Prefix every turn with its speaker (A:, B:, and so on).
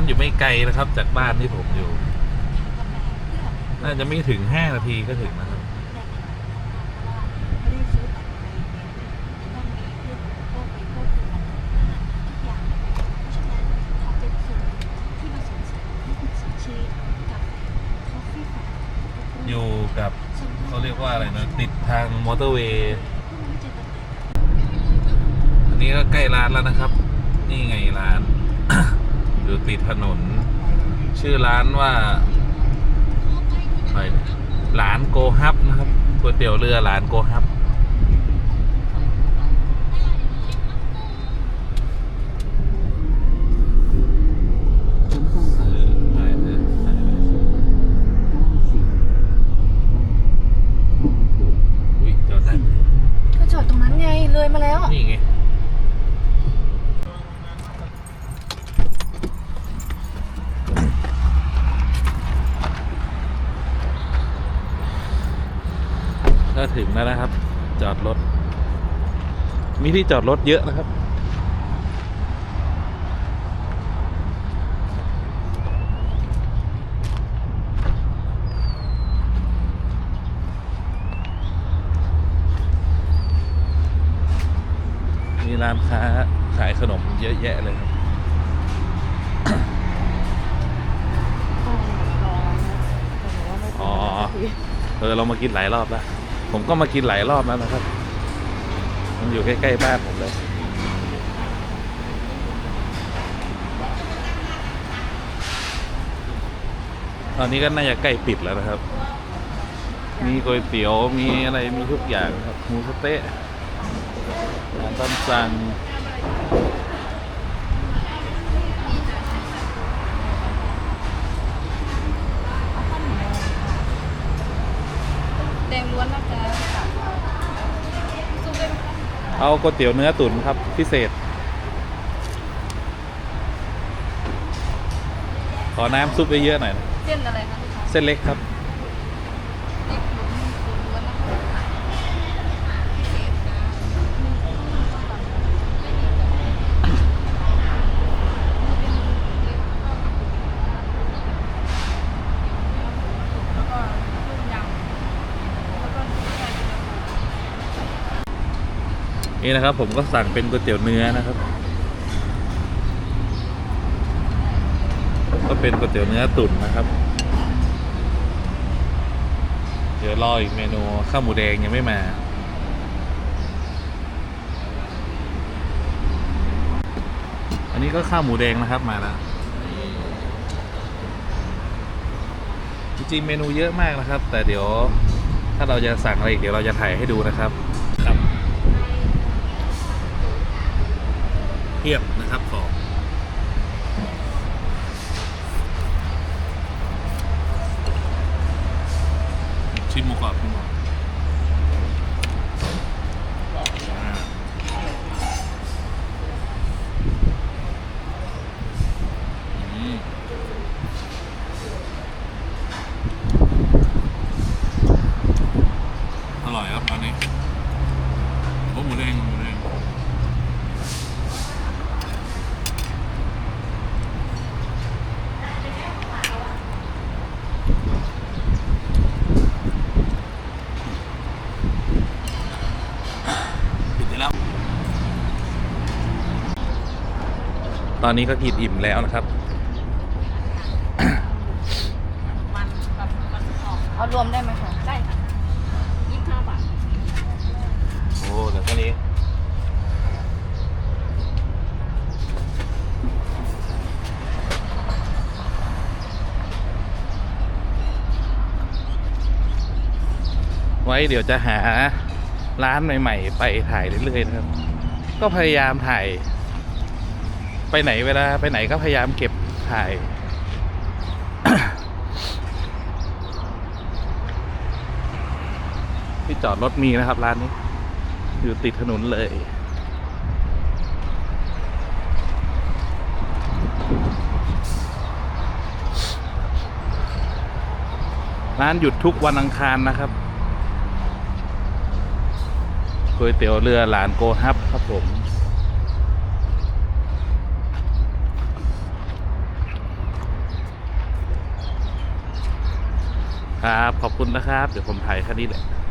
A: านอยู่ไม่ไกลนะครับ จากบ้านที่ผมอยู่ น่าจะไม่ถึงห้านาทีก็ถึงนะครับอยู่กับเขาเรียกว่าอะไรนะติดทางมอเตอร์เวย์อันนี้ก็ใกล้ร้านแล้วนะครับ นี่ไงร้าน อยู่ติดถนน ชื่อร้านว่าอะไรนะหลานโกฮับนะครับก๋วยเตี๋ยวเรือหลานโกฮับอุ๊ยจอดได้ไหม
B: ก็จอดตรงนั้นไงเลยมาแล้ว
A: นี่ไง ก็ถึงแล้วนะครับ จอดรถ มีที่จอดรถเยอะนะครับ มีร้านค้าขายขนมเยอะแยะเลยครับอ๋อเออเรามากินหลายรอบแล้ว ผมก็มากินหลายรอบแล้วนะครับ มันอยู่ใกล้ๆบ้านผมเลยตอนนี้ก็น่าจะใกล้ปิดแล้วนะครับ มีก๋วยเตี๋ยว มีอะไร มีทุกอย่างครับหมูสเต๊ะอาหารตามสั่ง
B: ล้วนนะจ๊ะซุปได้ไหมคะ
A: เอาก๋วยเตี๋ยวเนื้อตุ๋นครับ พิเศษ ขอน้ำซุปเยอะๆหน่อยนะ
B: เส้นอะไรคะลูกค้า
A: เส้นเล็กครับ
B: เล็กล้วนล้วนนะคะพิเศษนะแล้วก็ต้มยำแล้วก็ไก่เนี่
A: นะครับ ผมก็สั่งเป็นก๋วยเตี๋ยวเนื้อนะครับ ก็เป็นก๋วยเตี๋ยวเนื้อตุ๋นนะครับ เดี๋ยวรออีกเมนูข้าวหมูแดงยังไม่มา อันนี้ก็ข้าวหมูแดงนะครับมาแล้วจริงๆเมนูเยอะมากนะครับ แต่เดี๋ยวถ้าเราจะสั่งอะไรอีกเดี๋ยวเราจะถ่ายให้ดูนะครับครับ เทียบนะครับของชิมหมูกรอบคุณหมอาอืมอร่อยครับอันนี้โอ้หมูแดงหมูแดง ปิดได้แล้ว ตอนนี้ก็กินอิ่มแล้วนะครับ
B: มันแบบมันออกเอารวมได้ไหมคะได้ค่ะยี่สิบห้าบาท
A: โอ้เหลือแค่นี้ไว้เดี๋ยวจะหาร้านใหม่ ๆ ไปถ่ายเรื่อยๆนะครับ ก็พยายามถ่าย ไปไหนเวลาไปไหนก็พยายามเก็บถ่าย ที่จอดรถมีนะครับร้านนี้ อยู่ติดถนนเลยร้านหยุดทุกวันอังคารนะครับก๋วยเตี๋ยวเรือหลานโกฮับครับผม ครับ ขอบคุณนะครับ เดี๋ยวผมถ่ายแค่นี้แหละ